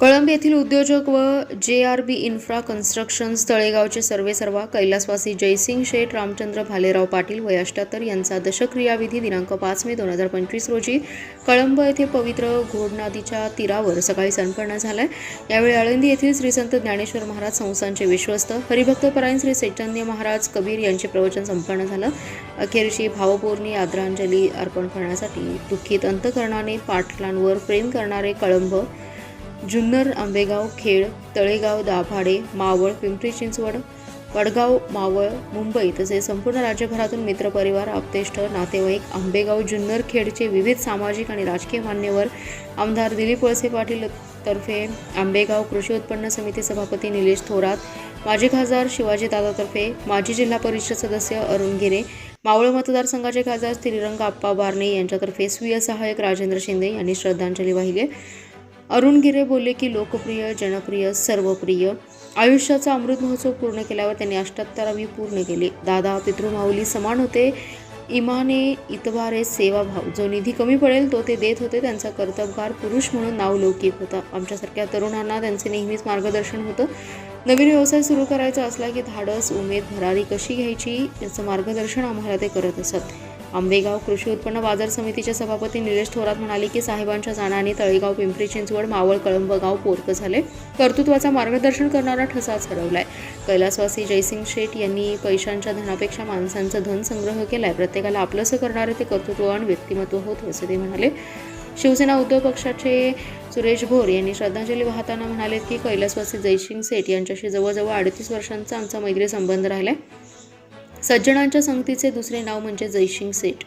कळंब येथील उद्योजक व J R B infra constructions तळेगावचे सर्वेसर्वा कैलासवासी जयसिंग शेठ रामचंद्र भालेराव पाटील वय अष्ट्याहत्तर यांचा दशक्रियाविधी दिनांक पाच मे दोन हजार पंचवीस रोजी कळंब येथे पवित्र घोडनादीच्या तीरावर सकाळी संपन्न झालाय. यावेळी आळंदी येथील श्री संत ज्ञानेश्वर महाराज संस्थांचे विश्वस्त हरिभक्तपरायण श्री चैतन्य महाराज कबीर यांचे प्रवचन संपन्न झालं. अखेरची भावपूर्णी आदरांजली अर्पण करण्यासाठी दुःखित अंतकरणाने पाटलांवर प्रेम करणारे कळंब जुन्नर आंबेगाव खेड तळेगाव दाभाडे मावळ पिंपरी चिंचवड वडगाव मावळ मुंबई तसेच संपूर्ण राज्यभरातून मित्रपरिवार आप्तेष्ट नातेवाईक आंबेगाव जुन्नर खेडचे विविध सामाजिक आणि राजकीय मान्यवर आमदार दिलीप वळसे पाटील तर्फे आंबेगाव कृषी उत्पन्न समिती सभापती निलेश थोरात माजी खासदार शिवाजी दादातर्फे माजी जिल्हा परिषद सदस्य अरुण गिरे मावळ मतदारसंघाचे खासदार श्रीरंग आप्पा बारणे यांच्यातर्फे स्वीय सहाय्यक राजेंद्र शिंदे यांनी श्रद्धांजली वाहिली आहे. अरुण गिरे बोलले की लोकप्रिय जनप्रिय सर्वप्रिय. आयुष्याचा अमृत महोत्सव पूर्ण केल्यावर त्यांनी अष्ट्याहत्तरावी पूर्ण केली. दादा पितृमाऊली समान होते. इमाने इतबारे सेवाभाव जो निधी कमी पडेल तो ते देत होते. त्यांचा कर्तबगार पुरुष म्हणून नाव लौकिक होता. आमच्यासारख्या तरुणांना त्यांचे नेहमीच मार्गदर्शन होतं. नवीन व्यवसाय सुरू करायचा असला की धाडस उमेद भरारी कशी घ्यायची याचं मार्गदर्शन आम्हाला ते करत असत. आंबेगाव कृषी उत्पन्न बाजार समितीचे सभापती निलेश थोरात म्हणाले की साहेबांच्या जाण्याने तळेगाव पिंपरी चिंचवड मावळ कळंबगाव पोरक पोरकं झाले. कर्तृत्वाचा मार्गदर्शन करणारा ठसाच हरवलाय कैलासवासी जयसिंग शेठ यांनी पैशांच्या धनापेक्षा माणसांचा धन संग्रह केलाय. प्रत्येकाला आपलंसं करणारे ते कर्तृत्ववान व्यक्तिमत्व होत असे ते म्हणाले. शिवसेना उद्धव पक्षाचे सुरेश भोर यांनी श्रद्धांजली वाहताना म्हणाले की कैलासवासी जयसिंग सेठ यांच्याशी जवळजवळ अडतीस वर्षांचा आमचा मैत्री संबंध राहिलाय. सज्जनांच्या संगतीचे दुसरे नाव म्हणजे जयसिंग सेठ.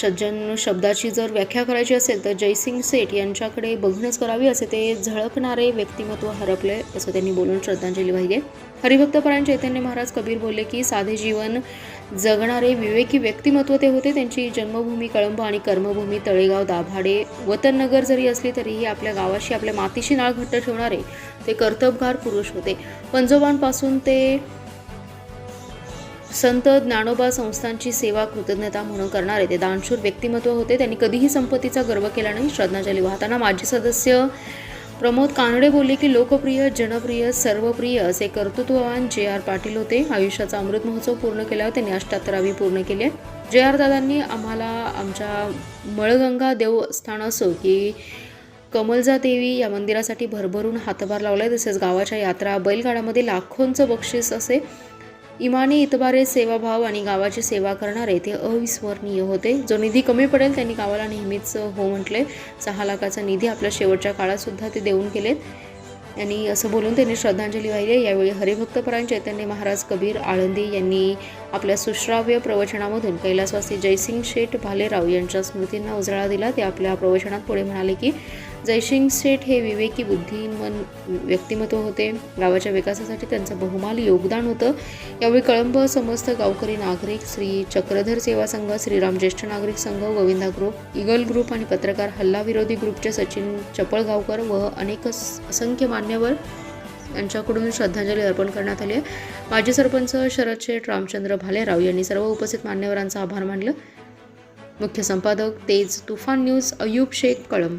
सज्जन शब्दाची जर व्याख्या करायची असेल तर जयसिंग सेठ यांच्याकडे बघूनच करावी असे ते झळकणारे व्यक्तिमत्व हरपले असं त्यांनी बोलून श्रद्धांजली वाहिली. हरिभक्तपरायण चैतन्य महाराज कबीर बोलले की साधे जीवन जगणारे विवेकी व्यक्तिमत्व ते होते. त्यांची जन्मभूमी कळंब आणि कर्मभूमी तळेगाव दाभाडे वतननगर जरी असली तरीही आपल्या गावाशी आपल्या मातीशी नाळ घट्ट ठेवणारे ते कर्तबगार पुरुष होते. पंजोबांपासून ते संत ज्ञानोबा संस्थांची सेवा कृतज्ञता म्हणून करणारे ते दानशूर व्यक्तिमत्व होते. त्यांनी कधीही संपत्तीचा गर्व केला नाही. श्रद्धांजली वाहताना माजी सदस्य प्रमोद कानडे बोलले की लोकप्रिय जनप्रिय सर्वप्रिय असे कर्तृत्ववान जे आर पाटील होते. आयुष्याचा अमृत महोत्सव पूर्ण केल्यावर त्यांनी अष्टात्तरावी पूर्ण केले. जे आर दादांनी आम्हाला आमच्या मळगंगा देवस्थान असो की कमलजा देवी या मंदिरासाठी भरभरून हातभार लावलाय. तसेच गावाच्या यात्रा बैलगाड्यामध्ये लाखोंचं बक्षीस असे इमानी इतबारे सेवाभाव आणि गावाची सेवा करणारे ते अविस्मरणीय होते. जो निधी कमी पडेल त्यांनी गावाला नेहमीच हो म्हटले. सहा लाखाचा निधी आपल्या शेवटच्या काळातसुद्धा ते देऊन गेलेत. आणि असं बोलून त्यांनी श्रद्धांजली वाहिली. यावेळी हरिभक्तपरायण चैतन्य महाराज कबीर आळंदी यांनी आपल्या सुश्राव्य प्रवचनामधून कैलासवासी जयसिंग शेठ भालेराव यांच्या स्मृतींना उजाळा दिला. ते आपल्या प्रवचनात पुढे म्हणाले की जयसिंग शेठ हे विवेकी बुद्धिमन व्यक्तिमत्व होते. गावाच्या विकासासाठी त्यांचं बहुमाल योगदान होतं. यावेळी कळंब समस्त गावकरी नागरिक श्री चक्रधर सेवा संघ श्रीराम ज्येष्ठ नागरिक संघ गोविंदा ग्रुप इगल ग्रुप आणि पत्रकार हल्ला विरोधी ग्रुपचे सचिन चपळगावकर व अनेक असंख्य मान्यवर यांच्याकडून श्रद्धांजली अर्पण करण्यात आली आहे. माजी सरपंच शरद शेठ रामचंद्र भालेराव यांनी सर्व उपस्थित मान्यवरांचा आभार मानलं. मुख्य संपादक Tej Toofan news Ayub Shaikh Kalamb.